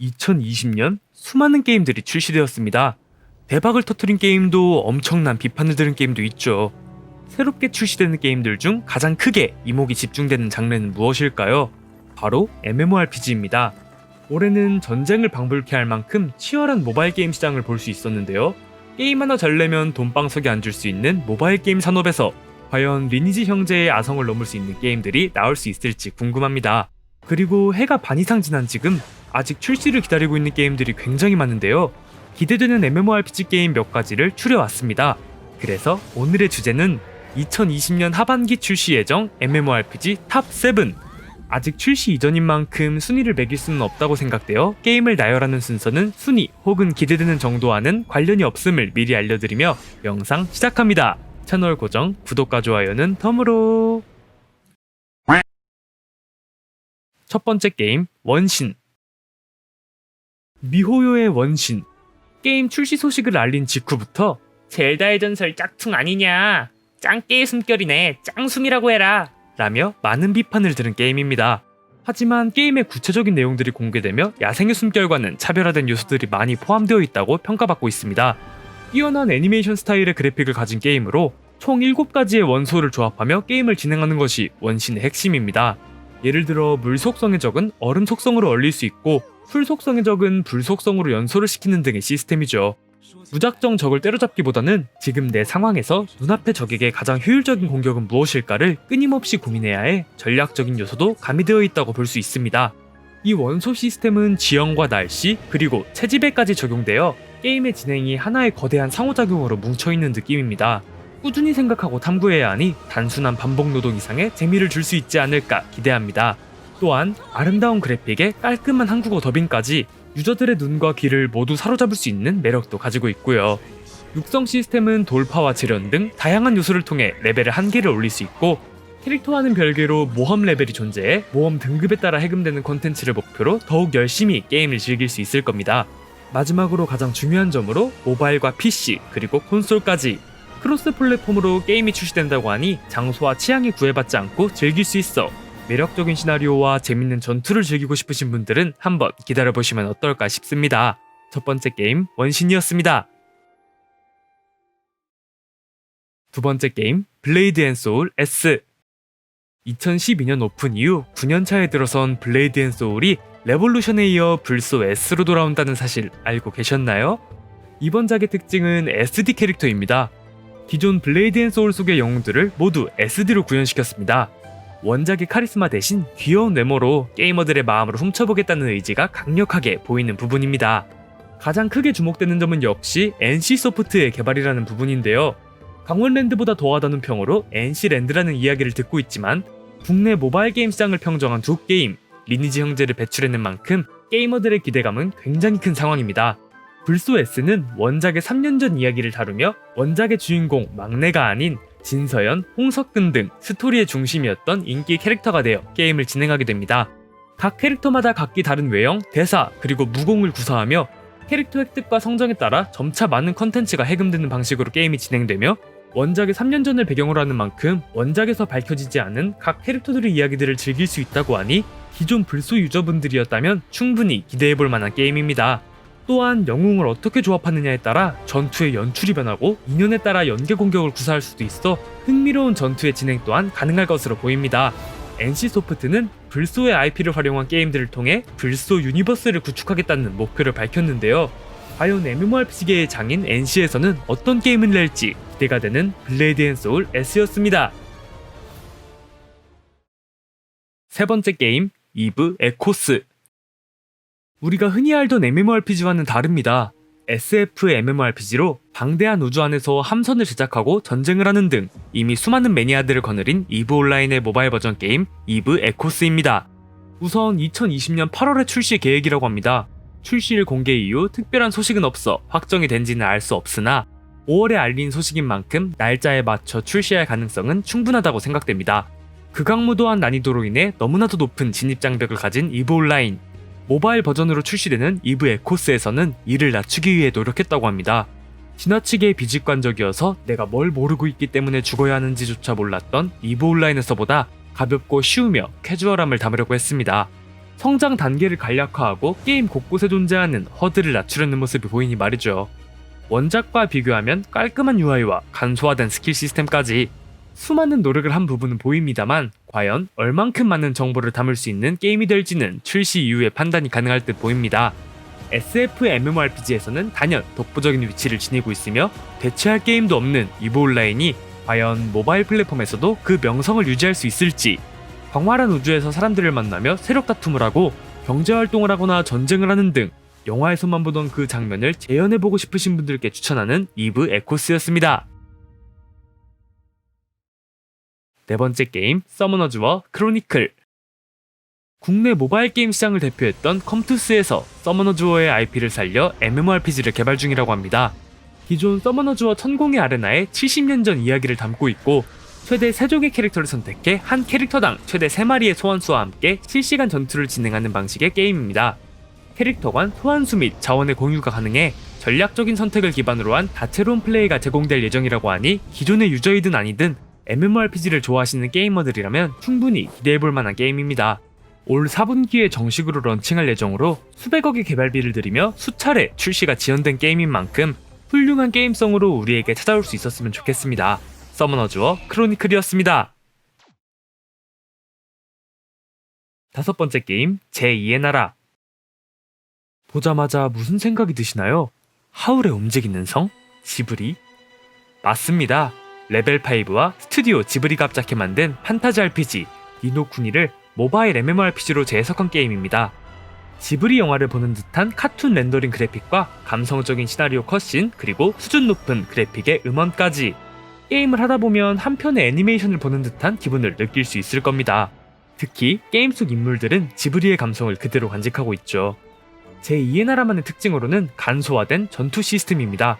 2020년 수많은 게임들이 출시되었습니다. 대박을 터트린 게임도 엄청난 비판을 들은 게임도 있죠. 새롭게 출시되는 게임들 중 가장 크게 이목이 집중되는 장르는 무엇일까요? 바로 MMORPG입니다. 올해는 전쟁을 방불케 할 만큼 치열한 모바일 게임 시장을 볼 수 있었는데요. 게임 하나 잘 내면 돈방석에 앉을 수 있는 모바일 게임 산업에서 과연 리니지 형제의 아성을 넘을 수 있는 게임들이 나올 수 있을지 궁금합니다. 그리고 해가 반 이상 지난 지금 아직 출시를 기다리고 있는 게임들이 굉장히 많은데요. 기대되는 MMORPG 게임 몇 가지를 추려왔습니다. 그래서 오늘의 주제는 2020년 하반기 출시 예정 MMORPG 탑 7. 아직 출시 이전인 만큼 순위를 매길 수는 없다고 생각되어 게임을 나열하는 순서는 순위 혹은 기대되는 정도와는 관련이 없음을 미리 알려드리며 영상 시작합니다. 채널 고정, 구독과 좋아요는 덤으로. 첫 번째 게임 원신. 미호요의 원신. 게임 출시 소식을 알린 직후부터 젤다의 전설 짝퉁 아니냐. 짱깨의 숨결이네. 짱숨이라고 해라. 라며 많은 비판을 들은 게임입니다. 하지만 게임의 구체적인 내용들이 공개되며 야생의 숨결과는 차별화된 요소들이 많이 포함되어 있다고 평가받고 있습니다. 뛰어난 애니메이션 스타일의 그래픽을 가진 게임으로 총 7가지의 원소를 조합하며 게임을 진행하는 것이 원신의 핵심입니다. 예를 들어 물 속성의 적은 얼음 속성으로 얼릴 수 있고 풀 속성의 적은 불 속성으로 연소를 시키는 등의 시스템이죠. 무작정 적을 때려잡기보다는 지금 내 상황에서 눈앞의 적에게 가장 효율적인 공격은 무엇일까를 끊임없이 고민해야 해 전략적인 요소도 가미되어 있다고 볼 수 있습니다. 이 원소 시스템은 지형과 날씨 그리고 채집에까지 적용되어 게임의 진행이 하나의 거대한 상호작용으로 뭉쳐있는 느낌입니다. 꾸준히 생각하고 탐구해야 하니 단순한 반복 노동 이상의 재미를 줄 수 있지 않을까 기대합니다. 또한 아름다운 그래픽에 깔끔한 한국어 더빙까지 유저들의 눈과 귀를 모두 사로잡을 수 있는 매력도 가지고 있고요. 육성 시스템은 돌파와 재련 등 다양한 요소를 통해 레벨을 한 개를 올릴 수 있고 캐릭터와는 별개로 모험 레벨이 존재해 모험 등급에 따라 해금되는 콘텐츠를 목표로 더욱 열심히 게임을 즐길 수 있을 겁니다. 마지막으로 가장 중요한 점으로 모바일과 PC 그리고 콘솔까지 크로스 플랫폼으로 게임이 출시된다고 하니 장소와 취향이 구애받지 않고 즐길 수 있어 매력적인 시나리오와 재밌는 전투를 즐기고 싶으신 분들은 한번 기다려보시면 어떨까 싶습니다. 첫 번째 게임 원신이었습니다. 두 번째 게임 블레이드 앤 소울 S 2012년 오픈 이후 9년차에 들어선 블레이드 앤 소울이 레볼루션에 이어 불소 S로 돌아온다는 사실 알고 계셨나요? 이번 작의 특징은 SD 캐릭터입니다. 기존 블레이드 앤 소울 속의 영웅들을 모두 SD로 구현시켰습니다. 원작의 카리스마 대신 귀여운 외모로 게이머들의 마음을 훔쳐보겠다는 의지가 강력하게 보이는 부분입니다. 가장 크게 주목되는 점은 역시 NC소프트의 개발이라는 부분인데요. 강원랜드보다 더하다는 평으로 NC랜드라는 이야기를 듣고 있지만 국내 모바일 게임 시장을 평정한 두 게임, 리니지 형제를 배출해낸 만큼 게이머들의 기대감은 굉장히 큰 상황입니다. 불소 S는 원작의 3년 전 이야기를 다루며 원작의 주인공 막내가 아닌 진서연, 홍석근 등 스토리의 중심이었던 인기 캐릭터가 되어 게임을 진행하게 됩니다. 각 캐릭터마다 각기 다른 외형, 대사, 그리고 무공을 구사하며 캐릭터 획득과 성장에 따라 점차 많은 컨텐츠가 해금되는 방식으로 게임이 진행되며 원작의 3년 전을 배경으로 하는 만큼 원작에서 밝혀지지 않은 각 캐릭터들의 이야기들을 즐길 수 있다고 하니 기존 불소 유저분들이었다면 충분히 기대해볼 만한 게임입니다. 또한 영웅을 어떻게 조합하느냐에 따라 전투의 연출이 변하고 인연에 따라 연계 공격을 구사할 수도 있어 흥미로운 전투의 진행 또한 가능할 것으로 보입니다. NC소프트는 불소의 IP를 활용한 게임들을 통해 불소 유니버스를 구축하겠다는 목표를 밝혔는데요. 과연 MMORPG계의 장인 NC에서는 어떤 게임을 낼지 기대가 되는 블레이드 앤 소울 S였습니다. 세 번째 게임, 이브 에코스. 우리가 흔히 알던 MMORPG와는 다릅니다. SF MMORPG로 방대한 우주 안에서 함선을 제작하고 전쟁을 하는 등 이미 수많은 매니아들을 거느린 이브 온라인의 모바일 버전 게임 이브 에코스입니다. 우선 2020년 8월에 출시 계획이라고 합니다. 출시일 공개 이후 특별한 소식은 없어 확정이 된지는 알 수 없으나 5월에 알린 소식인 만큼 날짜에 맞춰 출시할 가능성은 충분하다고 생각됩니다. 극악무도한 난이도로 인해 너무나도 높은 진입 장벽을 가진 이브 온라인 모바일 버전으로 출시되는 이브 에코스에서는 이를 낮추기 위해 노력했다고 합니다. 지나치게 비직관적이어서 내가 뭘 모르고 있기 때문에 죽어야 하는지조차 몰랐던 이브 온라인에서보다 가볍고 쉬우며 캐주얼함을 담으려고 했습니다. 성장 단계를 간략화하고 게임 곳곳에 존재하는 허들을 낮추려는 모습이 보이니 말이죠. 원작과 비교하면 깔끔한 UI와 간소화된 스킬 시스템까지 수많은 노력을 한 부분은 보입니다만 과연 얼만큼 많은 정보를 담을 수 있는 게임이 될지는 출시 이후에 판단이 가능할 듯 보입니다. SF MMORPG에서는 단연 독보적인 위치를 지니고 있으며 대체할 게임도 없는 이보 온라인이 과연 모바일 플랫폼에서도 그 명성을 유지할 수 있을지 광활한 우주에서 사람들을 만나며 세력 다툼을 하고 경제활동을 하거나 전쟁을 하는 등 영화에서만 보던 그 장면을 재현해보고 싶으신 분들께 추천하는 이브 에코스였습니다. 네 번째 게임 서머너즈와 크로니클 국내 모바일 게임 시장을 대표했던 컴투스에서 서머너즈 워의 IP를 살려 MMORPG를 개발 중이라고 합니다. 기존 서머너즈 워 천공의 아레나에 70년 전 이야기를 담고 있고 최대 3종의 캐릭터를 선택해 한 캐릭터당 최대 3마리의 소환수와 함께 실시간 전투를 진행하는 방식의 게임입니다. 캐릭터 간 소환수 및 자원의 공유가 가능해 전략적인 선택을 기반으로 한 다채로운 플레이가 제공될 예정이라고 하니 기존의 유저이든 아니든 MMORPG를 좋아하시는 게이머들이라면 충분히 기대해볼 만한 게임입니다. 올 4분기에 정식으로 런칭할 예정으로 수백억의 개발비를 들이며 수차례 출시가 지연된 게임인 만큼 훌륭한 게임성으로 우리에게 찾아올 수 있었으면 좋겠습니다. 서머너즈워 크로니클이었습니다. 다섯 번째 게임 제2의 나라 보자마자 무슨 생각이 드시나요? 하울의 움직이는 성? 지브리? 맞습니다. 레벨5와 스튜디오 지브리가 합작해 만든 판타지 RPG 니노쿠니를 모바일 MMORPG로 재해석한 게임입니다. 지브리 영화를 보는 듯한 카툰 렌더링 그래픽과 감성적인 시나리오 컷신 그리고 수준 높은 그래픽의 음원까지 게임을 하다 보면 한 편의 애니메이션을 보는 듯한 기분을 느낄 수 있을 겁니다. 특히 게임 속 인물들은 지브리의 감성을 그대로 간직하고 있죠. 제2의 나라만의 특징으로는 간소화된 전투 시스템입니다.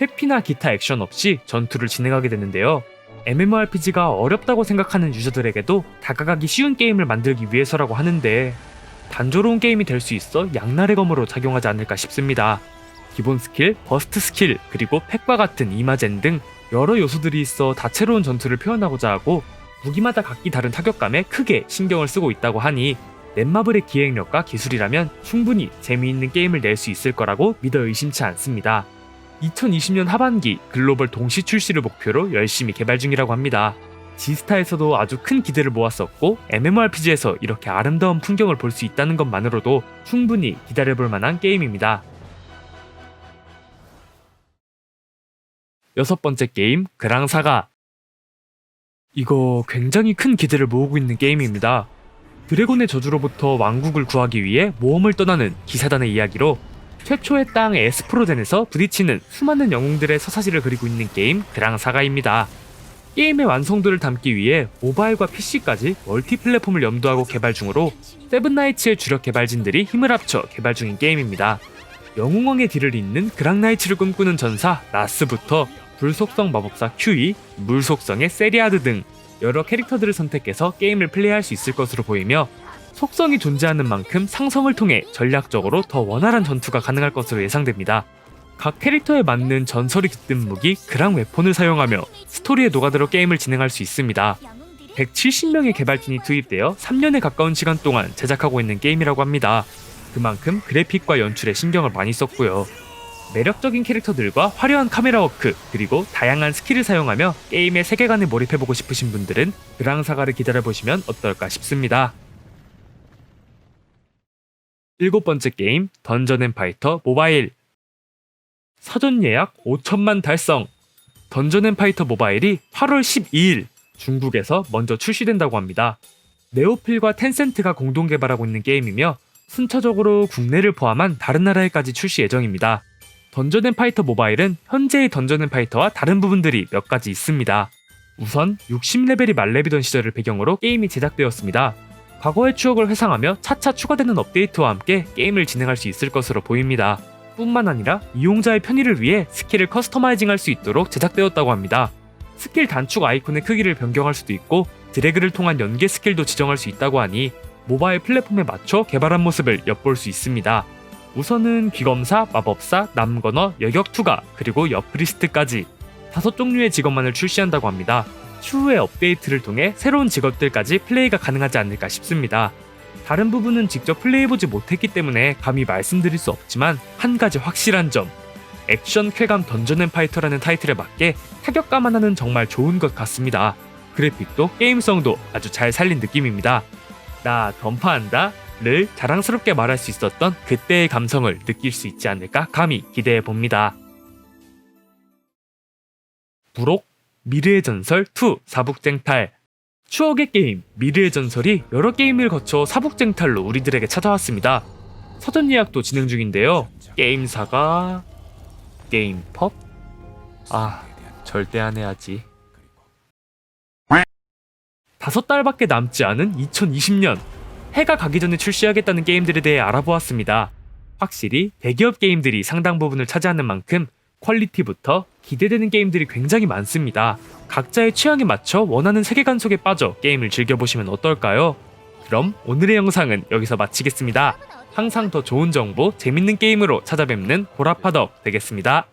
회피나 기타 액션 없이 전투를 진행하게 되는데요. MMORPG가 어렵다고 생각하는 유저들에게도 다가가기 쉬운 게임을 만들기 위해서라고 하는데 단조로운 게임이 될 수 있어 양날의 검으로 작용하지 않을까 싶습니다. 기본 스킬, 버스트 스킬, 그리고 팩과 같은 이마젠 등 여러 요소들이 있어 다채로운 전투를 표현하고자 하고 무기마다 각기 다른 타격감에 크게 신경을 쓰고 있다고 하니 넷마블의 기획력과 기술이라면 충분히 재미있는 게임을 낼 수 있을 거라고 믿어 의심치 않습니다. 2020년 하반기 글로벌 동시 출시를 목표로 열심히 개발 중이라고 합니다. 지스타에서도 아주 큰 기대를 모았었고 MMORPG에서 이렇게 아름다운 풍경을 볼 수 있다는 것만으로도 충분히 기다려볼 만한 게임입니다. 여섯 번째 게임 그랑사가 이거 굉장히 큰 기대를 모으고 있는 게임입니다. 드래곤의 저주로부터 왕국을 구하기 위해 모험을 떠나는 기사단의 이야기로 최초의 땅 에스프로덴에서 부딪히는 수많은 영웅들의 서사지를 그리고 있는 게임 그랑사가입니다. 게임의 완성도를 담기 위해 모바일과 PC까지 멀티 플랫폼을 염두하고 개발 중으로 세븐나이츠의 주력 개발진들이 힘을 합쳐 개발 중인 게임입니다. 영웅왕의 뒤를 잇는 그랑나이츠를 꿈꾸는 전사 나스부터 불속성 마법사 큐이, 물속성의 세리아드 등 여러 캐릭터들을 선택해서 게임을 플레이할 수 있을 것으로 보이며 속성이 존재하는 만큼 상성을 통해 전략적으로 더 원활한 전투가 가능할 것으로 예상됩니다. 각 캐릭터에 맞는 전설이 깃든 무기 그랑 웨폰을 사용하며 스토리에 녹아들어 게임을 진행할 수 있습니다. 170명의 개발진이 투입되어 3년에 가까운 시간 동안 제작하고 있는 게임이라고 합니다. 그만큼 그래픽과 연출에 신경을 많이 썼고요. 매력적인 캐릭터들과 화려한 카메라 워크 그리고 다양한 스킬을 사용하며 게임의 세계관에 몰입해보고 싶으신 분들은 그랑사가를 기다려보시면 어떨까 싶습니다. 일곱 번째 게임 던전 앤 파이터 모바일 사전 예약 5천만 달성 던전 앤 파이터 모바일이 8월 12일 중국에서 먼저 출시된다고 합니다. 네오필과 텐센트가 공동 개발하고 있는 게임이며 순차적으로 국내를 포함한 다른 나라에까지 출시 예정입니다. 던전 앤 파이터 모바일은 현재의 던전 앤 파이터와 다른 부분들이 몇 가지 있습니다. 우선 60레벨이 만렙이던 시절을 배경으로 게임이 제작되었습니다. 과거의 추억을 회상하며 차차 추가되는 업데이트와 함께 게임을 진행할 수 있을 것으로 보입니다. 뿐만 아니라 이용자의 편의를 위해 스킬을 커스터마이징 할 수 있도록 제작되었다고 합니다. 스킬 단축 아이콘의 크기를 변경할 수도 있고 드래그를 통한 연계 스킬도 지정할 수 있다고 하니 모바일 플랫폼에 맞춰 개발한 모습을 엿볼 수 있습니다. 우선은 귀검사, 마법사, 남건어, 여격투가 그리고 여프리스트까지 다섯 종류의 직업만을 출시한다고 합니다. 추후에 업데이트를 통해 새로운 직업들까지 플레이가 가능하지 않을까 싶습니다. 다른 부분은 직접 플레이해보지 못했기 때문에 감히 말씀드릴 수 없지만 한 가지 확실한 점 액션 쾌감 던전 앤 파이터라는 타이틀에 맞게 타격감만 하는 정말 좋은 것 같습니다. 그래픽도 게임성도 아주 잘 살린 느낌입니다. 나 던파한다? 를 자랑스럽게 말할 수 있었던 그때의 감성을 느낄 수 있지 않을까 감히 기대해 봅니다. 부록 미래의 전설 2 사북쟁탈 추억의 게임 미래의 전설이 여러 게임을 거쳐 사북쟁탈로 우리들에게 찾아왔습니다. 사전 예약도 진행 중인데요. 게임사가 게임펍? 아 절대 안 해야지. 다섯 달밖에 남지 않은 2020년 해가 가기 전에 출시하겠다는 게임들에 대해 알아보았습니다. 확실히 대기업 게임들이 상당 부분을 차지하는 만큼 퀄리티부터 기대되는 게임들이 굉장히 많습니다. 각자의 취향에 맞춰 원하는 세계관 속에 빠져 게임을 즐겨보시면 어떨까요? 그럼 오늘의 영상은 여기서 마치겠습니다. 항상 더 좋은 정보, 재밌는 게임으로 찾아뵙는 보라파덕 되겠습니다.